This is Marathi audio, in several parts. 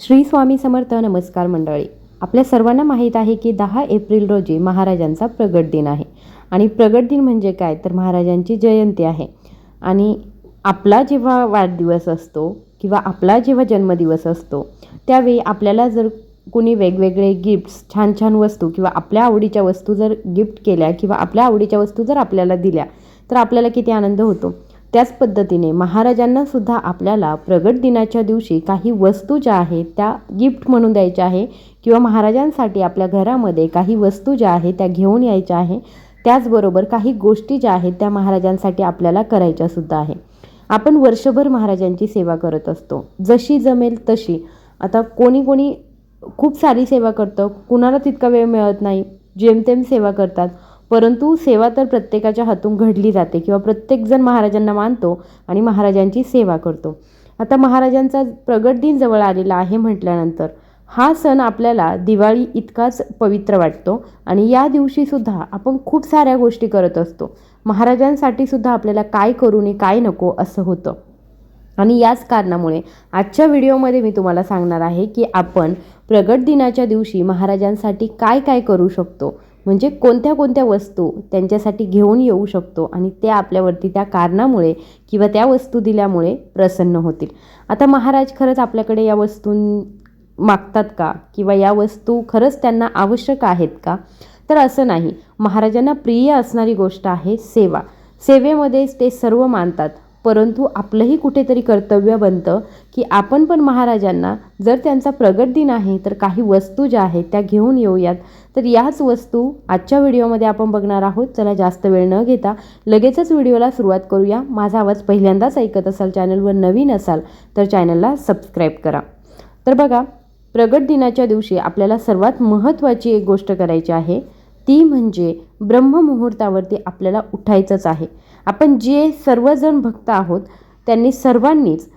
श्री स्वामी समर्थ नमस्कार मंडळी. आपल्या सर्वांना माहीत आहे की दहा एप्रिल रोजी महाराजांचा प्रगट दिन आहे. आणि प्रगट दिन म्हणजे काय? तर महाराजांची जयंती आहे. आणि आपला जेव्हा वाढदिवस असतो किंवा आपला जेव्हा जन्मदिवस असतो त्यावेळी आपल्याला जर कुणी वेगवेगळे गिफ्ट्स छान छान वस्तू किंवा आपल्या आवडीच्या वस्तू जर गिफ्ट केल्या किंवा आपल्या आवडीच्या वस्तू जर आपल्याला दिल्या तर आपल्याला किती आनंद होतो? त्याच पद्धतीने महाराजांना सुद्धा आपल्याला प्रगट दिनाच्या दिवशी काही वस्तू ज्या आहेत त्या गिफ्ट म्हणून द्यायच्या आहे किंवा महाराजांसाठी आपल्या घरामध्ये काही वस्तू ज्या आहेत त्या घेऊन यायच्या आहे. त्याचबरोबर काही गोष्टी ज्या आहेत त्या महाराजांसाठी आपल्याला करायच्या सुद्धा आहे. आपण वर्षभर महाराजांची सेवा करत असतो. जशी जमेल तशी. आता कोणी कोणी खूप सारी सेवा करतं. कुणाला तितका वेळ मिळत नाही. जेमतेम सेवा करतात. परंतु सेवा तर प्रत्येकाच्या हातून घडली जाते किंवा प्रत्येकजण महाराजांना मानतो आणि महाराजांची सेवा करतो. आता महाराजांचा प्रगट दिन जवळ आलेला आहे म्हटल्यानंतर हा सण आपल्याला दिवाळी इतकाच पवित्र वाटतो आणि या दिवशीसुद्धा आपण खूप साऱ्या गोष्टी करत असतो. महाराजांसाठी सुद्धा आपल्याला काय करू नये काय नको असं होतं. आणि याच कारणामुळे आजच्या व्हिडिओमध्ये मी तुम्हाला सांगणार आहे की आपण प्रगट दिनाच्या दिवशी महाराजांसाठी काय काय करू शकतो म्हणजे कोणत्या कोणत्या वस्तू त्यांच्यासाठी घेऊन येऊ शकतो आणि ते आपल्यावरती त्या कारणामुळे किंवा त्या वस्तू दिल्यामुळे प्रसन्न होतील. आता महाराज खरंच आपल्याकडे या वस्तू मागतात का? किंवा या वस्तू खरंच त्यांना आवश्यक आहेत का? तर असं नाही. महाराजांना प्रिय असणारी गोष्ट आहे सेवा. सेवेमध्येच ते सर्व मानतात. परंतु आपलंही कुठेतरी कर्तव्य बनतं की आपण पण महाराजांना जर त्यांचा प्रगट दिन आहे तर काही वस्तू ज्या आहेत त्या घेऊन येऊयात. तर याच वस्तू आजच्या व्हिडिओमध्ये आपण बघणार आहोत. चला जास्त वेळ न घेता लगेचच व्हिडिओला सुरुवात करूया. माझा आवाज पहिल्यांदाच ऐकत असाल चॅनलवर नवीन असाल तर चॅनलला सबस्क्राईब करा. तर बघा प्रगट दिनाच्या दिवशी आपल्याला सर्वात महत्त्वाची एक गोष्ट करायची आहे ती म्हणजे ब्रह्ममुहूर्तावरती आपल्याला उठायचंच आहे. आपण जे सर्वजण भक्त आहोत त्यांनी सर्वांनीच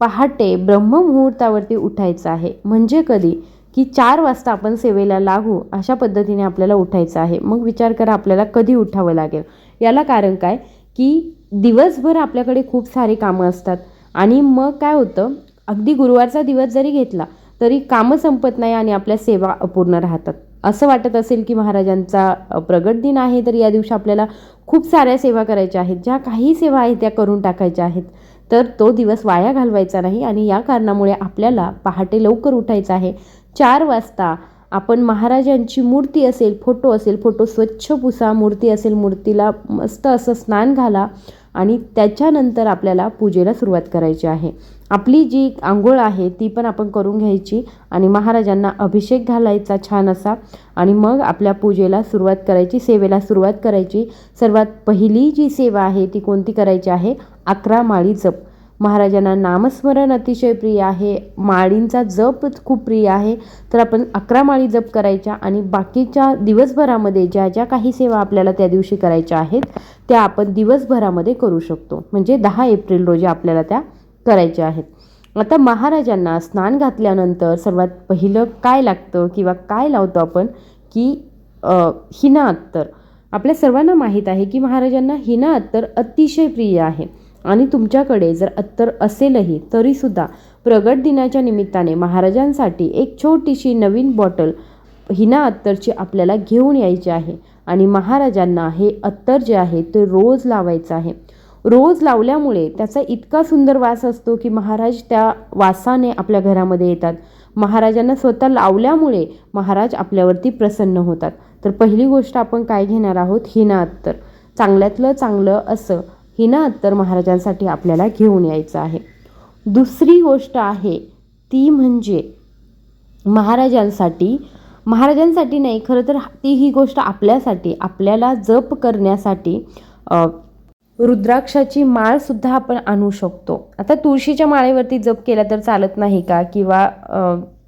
पहाटे ब्रह्ममुहूर्तावरती उठायचं आहे. म्हणजे कधी? की चार वाजता आपण सेवेला लागू अशा पद्धतीने आपल्याला उठायचं आहे. मग विचार करा आपल्याला कधी उठावं लागेल? याला कारण काय? की दिवसभर आपल्याकडे खूप सारी कामं असतात. आणि मग काय होतं? अगदी गुरुवारचा दिवस जरी घेतला तरी कामं संपत नाही आणि आपल्या सेवा अपूर्ण राहतात. असं वाटत असेल की महाराजांचा प्रगट दिन आहे तर या दिवशी आपल्याला खूप साऱ्या सेवा करायच्या आहेत. ज्या काही सेवा आहेत त्या करून टाकायच्या आहेत. तर तो दिवस वाया घालवायचा नाही आणि या कारणामुळे आपल्याला पहाटे लवकर उठायचं आहे. चार वाजता आपण महाराजांची मूर्ती असेल फोटो असेल फोटो स्वच्छ पुसा मूर्ती असेल मूर्तीला मस्त असं स्नान घाला. आणि त्याच्यानंतर आपल्याला पूजेला सुरुवात करायची आहे. आपली जी आंघोळ आहे ती पण आपण करून घ्यायची आणि महाराजांना अभिषेक घालायचा छान असा आणि मग आपल्या पूजेला सुरुवात करायची सेवेला सुरुवात करायची. सर्वात पहिली जी सेवा आहे ती कोणती करायची आहे? अकरा माळी जप. महाराजांना नामस्मरण अतिशय प्रिय आहे. माळींचा जप खूप प्रिय आहे. तर आपण अकरा माळी जप करायच्या आणि बाकीच्या दिवसभरामध्ये ज्या ज्या काही सेवा आपल्याला त्या दिवशी करायच्या आहेत त्या आपण दिवसभरामध्ये करू शकतो. म्हणजे दहा एप्रिल रोजी आपल्याला त्या करायच्या आहेत. आता महाराजांना स्नान घातल्यानंतर सर्वात पहिलं काय लागतं किंवा काय लावतो आपण? की हिना अत्तर. आपल्या सर्वांना माहीत आहे की महाराजांना हिना अत्तर अतिशय प्रिय आहे. आणि तुमच्याकडे जर अत्तर असेलही तरीसुद्धा प्रगट दिनाच्या निमित्ताने महाराजांसाठी एक छोटीशी नवीन बॉटल हिना अत्तरची आपल्याला घेऊन यायची आहे. आणि महाराजांना हे अत्तर जे आहे ते रोज लावायचं आहे. रोज लावल्यामुळे त्याचा इतका सुंदर वास असतो की महाराज त्या वासाने आपल्या घरामध्ये येतात. महाराजांना स्वतः लावल्यामुळे महाराज आपल्यावरती प्रसन्न होतात. तर पहिली गोष्ट आपण काय घेणार आहोत? हिना अत्तर. चांगल्यातलं चांगलं असं हिना अत्तर महाराजांसाठी आपल्याला घेऊन यायचं आहे. दुसरी गोष्ट आहे ती म्हणजे महाराजांसाठी. महाराजांसाठी नाही खरं तर ती ही गोष्ट आपल्यासाठी आपल्याला जप करण्यासाठी रुद्राक्षाची माळसुद्धा आपण आणू शकतो. आता तुळशीच्या माळेवरती जप केला तर चालत नाही का? किंवा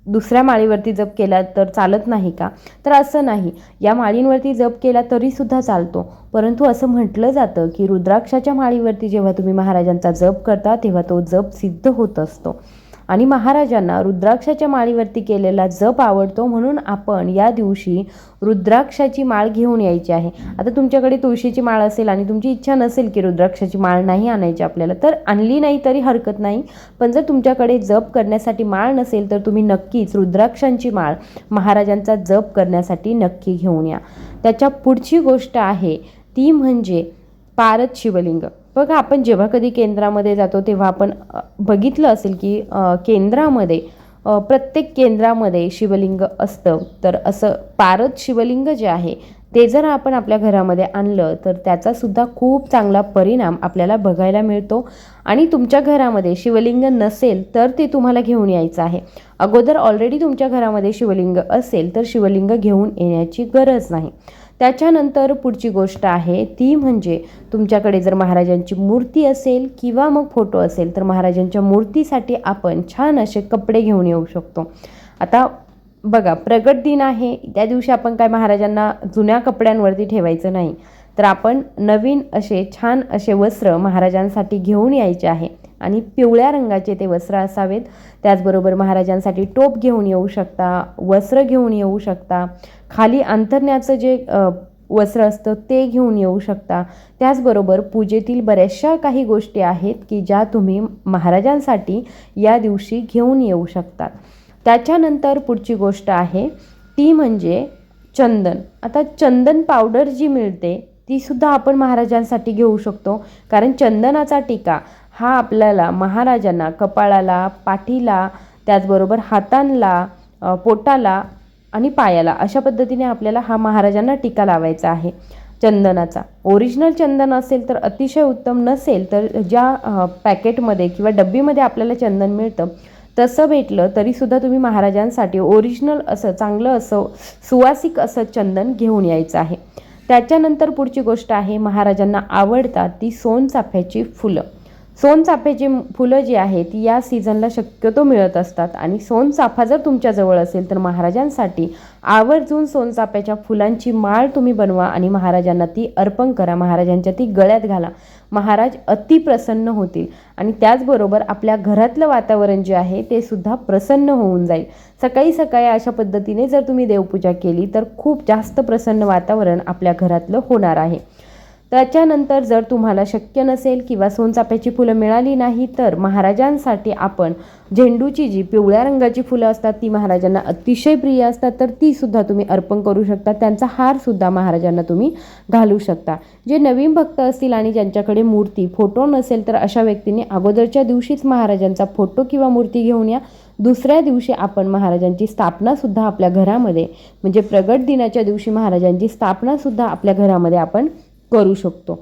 दुसऱ्या माळीवरती जप केला तर चालत नाही का? तर असं नाही. या माळींवरती जप केला तरीसुद्धा चालतो. परंतु असं म्हटलं जातं की रुद्राक्षाच्या माळीवरती जेव्हा तुम्ही महाराजांचा जप करता तेव्हा तो जप सिद्ध होत असतो. आणि महाराजांना रुद्राक्षाच्या माळीवरती केलेला जप आवडतो म्हणून आपण या दिवशी रुद्राक्षाची माळ घेऊन यायची आहे. आता तुमच्याकडे तुळशीची माळ असेल आणि तुमची इच्छा नसेल की रुद्राक्षाची माळ नाही आणायची आपल्याला तर आणली नाही तरी हरकत नाही. पण जर तुमच्याकडे जप करण्यासाठी माळ नसेल तर तुम्ही नक्कीच रुद्राक्षांची माळ महाराजांचा जप करण्यासाठी नक्की घेऊन या. त्याच्या पुढची गोष्ट आहे ती म्हणजे पारद शिवलिंग. बघा आपण जेव्हा कधी केंद्रामध्ये जातो तेव्हा आपण बघितलं असेल की केंद्रामध्ये प्रत्येक केंद्रामध्ये शिवलिंग असतं. तर असं पारद शिवलिंग जे आहे ते जर आपण आपल्या घरामध्ये आणलं तर त्याचासुद्धा खूप चांगला परिणाम आपल्याला बघायला मिळतो. आणि तुमच्या घरामध्ये शिवलिंग नसेल तर ते तुम्हाला घेऊन यायचं आहे. अगोदर ऑलरेडी तुमच्या घरामध्ये शिवलिंग असेल तर शिवलिंग घेऊन येण्याची गरज नाही. त्याच्यानंतर पुढची गोष्ट आहे ती म्हणजे तुमच्याकडे जर महाराजांची मूर्ती असेल किंवा मग फोटो असेल तर महाराजांच्या मूर्तीसाठी आपण छान असे कपडे घेऊन येऊ शकतो. आता बघा प्रगट दिन आहे त्या दिवशी आपण काय महाराजांना जुन्या कपड्यांवरती ठेवायचं नाही. तर आपण नवीन असे छान असे वस्त्र महाराजांसाठी घेऊन यायचे आहे. आणि पिवळ्या रंगाचे ते वस्त्र असावेत. त्याचबरोबर महाराजांसाठी टोप घेऊन येऊ शकता वस्त्र घेऊन येऊ शकता. खाली अंतरण्याचं जे वस्त्र असतं ते घेऊन येऊ शकता. त्याचबरोबर पूजेतील बऱ्याचशा काही गोष्टी आहेत की ज्या तुम्ही महाराजांसाठी या दिवशी घेऊन येऊ शकतात त्याच्यानंतर पुढची गोष्ट आहे ती म्हणजे चंदन. आता चंदन पावडर जी मिळते ती सुद्धा आपण महाराजांसाठी घेऊ शकतो. कारण चंदनाचा टीका हा आपल्याला महाराजांना कपाळाला पाठीला त्याचबरोबर हातांना पोटाला आणि पायाला अशा पद्धतीने आपल्याला हा महाराजांना टीका लावायचा आहे. चंदनाचा. ओरिजिनल चंदन असेल तर अतिशय उत्तम नसेल तर ज्या पॅकेटमध्ये किंवा डब्बीमध्ये आपल्याला चंदन मिळतं तसं भेटलं तरीसुद्धा तुम्ही महाराजांसाठी ओरिजिनल असं चांगलं असं सुवासिक असं चंदन घेऊन यायचं आहे. त्याच्यानंतर पुढची गोष्ट आहे महाराजांना आवडतात ती सोनचाफ्याची फुलं. सोनचाफ्याची फुलं जी आहेत ती या सीझनला शक्यतो मिळत असतात. आणि सोनचाफा जर तुमच्याजवळ असेल तर महाराजांसाठी आवर्जून सोनचाफ्याच्या फुलांची माळ तुम्ही बनवा आणि महाराजांना ती अर्पण करा. महाराजांच्या ती गळ्यात घाला. महाराज अतिप्रसन्न होतील. आणि त्याचबरोबर आपल्या घरातलं वातावरण जे आहे ते सुद्धा प्रसन्न होऊन जाईल. सकाळी सकाळी अशा पद्धतीने जर तुम्ही देवपूजा केली तर खूप जास्त प्रसन्न वातावरण आपल्या घरातलं होणार आहे. त्याच्यानंतर जर तुम्हाला शक्य नसेल किंवा सोनचाफ्याची फुलं मिळाली नाही तर महाराजांसाठी आपण झेंडूची जी पिवळ्या रंगाची फुलं असतात ती महाराजांना अतिशय प्रिय असतात तर ती सुद्धा तुम्ही अर्पण करू शकता. त्यांचा हारसुद्धा महाराजांना तुम्ही घालू शकता. जे नवीन भक्त असतील आणि ज्यांच्याकडे मूर्ती फोटो नसेल तर अशा व्यक्तींनी अगोदरच्या दिवशीच महाराजांचा फोटो किंवा मूर्ती घेऊन या. दुसऱ्या दिवशी आपण महाराजांची स्थापनासुद्धा आपल्या घरामध्ये म्हणजे प्रगट दिनाच्या दिवशी महाराजांची स्थापनासुद्धा आपल्या घरामध्ये आपण करू शकतो.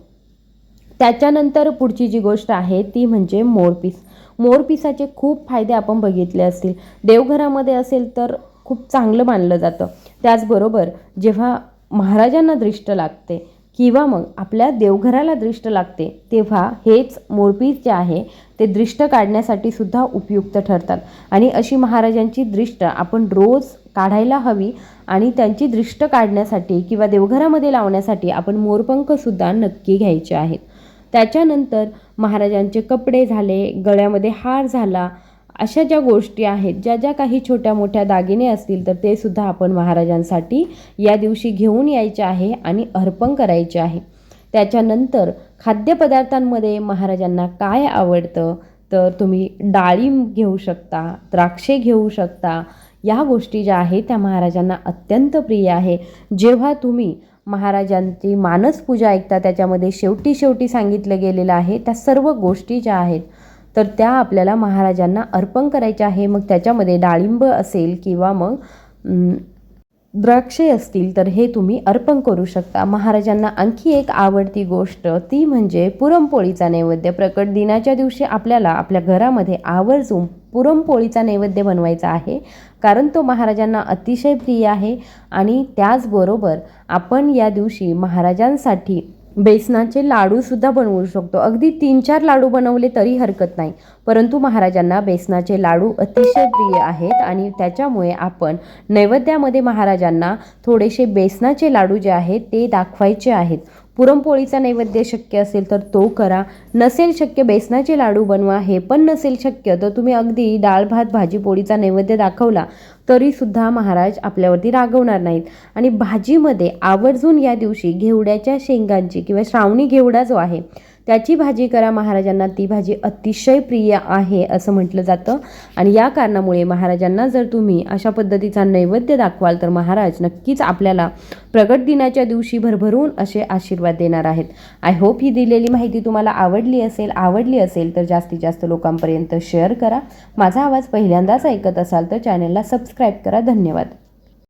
त्याच्यानंतर पुढची जी गोष्ट आहे ती म्हणजे मोरपीस मोरपिसाचे खूप फायदे आपण बघितले असतील. देवघरामध्ये असेल तर खूप चांगलं मानलं जातं. त्याचबरोबर जेव्हा महाराजांना दृष्ट लागते किंवा मग आपल्या देवघराला दृष्ट लागते तेव्हा हेच मोरपीस जे आहे ते दृष्ट काढण्यासाठी सुद्धा उपयुक्त ठरतात. आणि अशी महाराजांची दृष्ट आपण रोज काढायला हवी आणि त्यांची दृष्ट काढण्यासाठी किंवा देवघरामध्ये लावण्यासाठी आपण मोरपंखसुद्धा नक्की घ्यायचे आहेत. त्याच्यानंतर महाराजांचे कपडे झाले गळ्यामध्ये हार झाला अशा ज्या गोष्टी आहेत ज्या ज्या काही छोट्या मोठ्या दागिने असतील तर ते सुद्धा आपण महाराजांसाठी या दिवशी घेऊन यायचे आहे आणि अर्पण करायचे आहे. त्याच्यानंतर खाद्यपदार्थांमध्ये महाराजांना काय आवडतं तर तुम्ही डाळिंब घेऊ शकता द्राक्षे घेऊ शकता या गोष्टी ज्या आहेत त्या महाराजांना अत्यंत प्रिय आहे. जेव्हा तुम्ही महाराजांची मानसपूजा ऐकता त्याच्यामध्ये शेवटी शेवटी सांगितलं गेलेलं आहे त्या सर्व गोष्टी ज्या आहेत तर त्या आपल्याला महाराजांना अर्पण करायच्या आहे. मग त्याच्यामध्ये डाळिंब असेल किंवा मग द्राक्षे असतील तर हे तुम्ही अर्पण करू शकता. महाराजांना आणखी एक आवडती गोष्ट ती म्हणजे पुरणपोळीचा नैवेद्य. प्रकट दिनाच्या दिवशी आपल्याला आपल्या घरामध्ये आवर्जून पुरणपोळीचा नैवेद्य बनवायचा आहे. कारण तो महाराजांना अतिशय प्रिय आहे. आणि त्याचबरोबर आपण या दिवशी महाराजांसाठी बेसनाचे लाडूसुद्धा बनवू शकतो. अगदी तीन चार लाडू बनवले तरी हरकत नाही. परंतु महाराजांना बेसनाचे लाडू अतिशय प्रिय आहेत आणि त्याच्यामुळे आपण नैवेद्यामध्ये महाराजांना थोडेसे बेसनाचे लाडू जे आहेत ते दाखवायचे आहेत. पुरणपोळीचा नैवेद्य शक्य असेल तर तो करा. नसेल शक्य बेसनाचे लाडू बनवा हे पण नसेल शक्य तर तुम्ही अगदी डाळ भात भाजी पोळीचा नैवेद्य दाखवला तरीसुद्धा महाराज आपल्यावरती रागवणार नाहीत. आणि भाजीमध्ये आवर्जून या दिवशी घेवड्याच्या शेंगांची किंवा श्रावणी घेवडा जो आहे त्याची भाजी करा महाराजांना ती भाजी अतिशय प्रिय आहे असं म्हटलं जातं. आणि या कारणामुळे महाराजांना जर तुम्ही अशा पद्धतीचा नैवेद्य दाखवाल तर महाराज नक्कीच आपल्याला प्रगट दिनाच्या दिवशी भरभरून असे आशीर्वाद देणार आहेत. आय होप ही दिलेली माहिती तुम्हाला आवडली असेल आवडली असेल तर जास्तीत जास्त लोकांपर्यंत शेअर करा. माझा आवाज पहिल्यांदाच ऐकत असाल तर चॅनलला सबस्क्राईब करा. धन्यवाद.